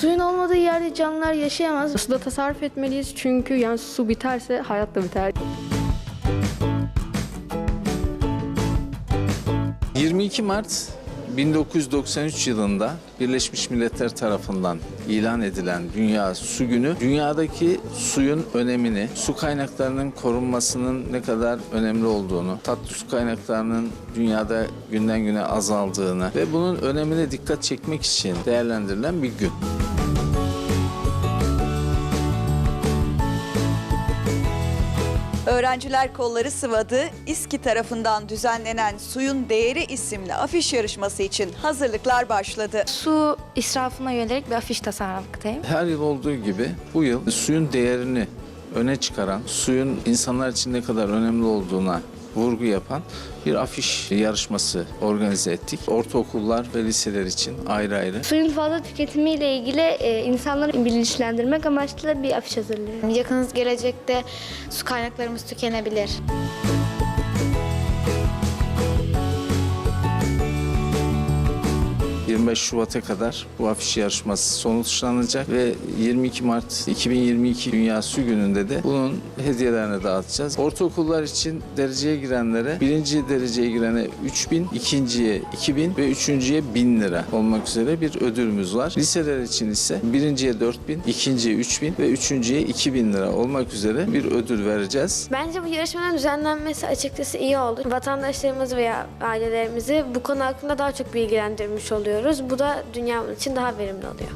Suyun olmadığı yerde canlılar yaşayamaz. Suda tasarruf etmeliyiz çünkü yani su biterse hayat da biter. 22 Mart 1993 yılında Birleşmiş Milletler tarafından ilan edilen Dünya Su Günü, dünyadaki suyun önemini, su kaynaklarının korunmasının ne kadar önemli olduğunu, tatlı su kaynaklarının dünyada günden güne azaldığını ve bunun önemine dikkat çekmek için değerlendirilen bir gün. Öğrenciler kolları sıvadı, İSKİ tarafından düzenlenen Suyun Değeri isimli afiş yarışması için hazırlıklar başladı. Su israfına yönelik bir afiş tasarlamaktayım. Her yıl olduğu gibi bu yıl suyun değerini öne çıkaran, suyun insanlar için ne kadar önemli olduğuna vurgu yapan bir afiş yarışması organize ettik. Ortaokullar ve liseler için ayrı ayrı. Suyun fazla tüketimiyle ilgili e, insanları bilinçlendirmek amaçlı bir afiş hazırlıyorum. Yakın gelecekte su kaynaklarımız tükenebilir. 25 Şubat'a kadar bu afiş yarışması sonuçlanacak ve 22 Mart 2022 Dünya Su Günü'nde de bunun hediyelerini dağıtacağız. Ortaokullar için dereceye girenlere birinci dereceye girene 3000, ikinciye 2000 ve üçüncüye 1000 lira olmak üzere bir ödülümüz var. Liseler için ise birinciye 4000, ikinciye 3000 ve üçüncüye 2000 lira olmak üzere bir ödül vereceğiz. Bence bu yarışmanın düzenlenmesi açıkçası iyi oldu. Vatandaşlarımız veya ailelerimizi bu konu hakkında daha çok bilgilendirmiş oluyoruz. Bu da dünya için daha verimli oluyor.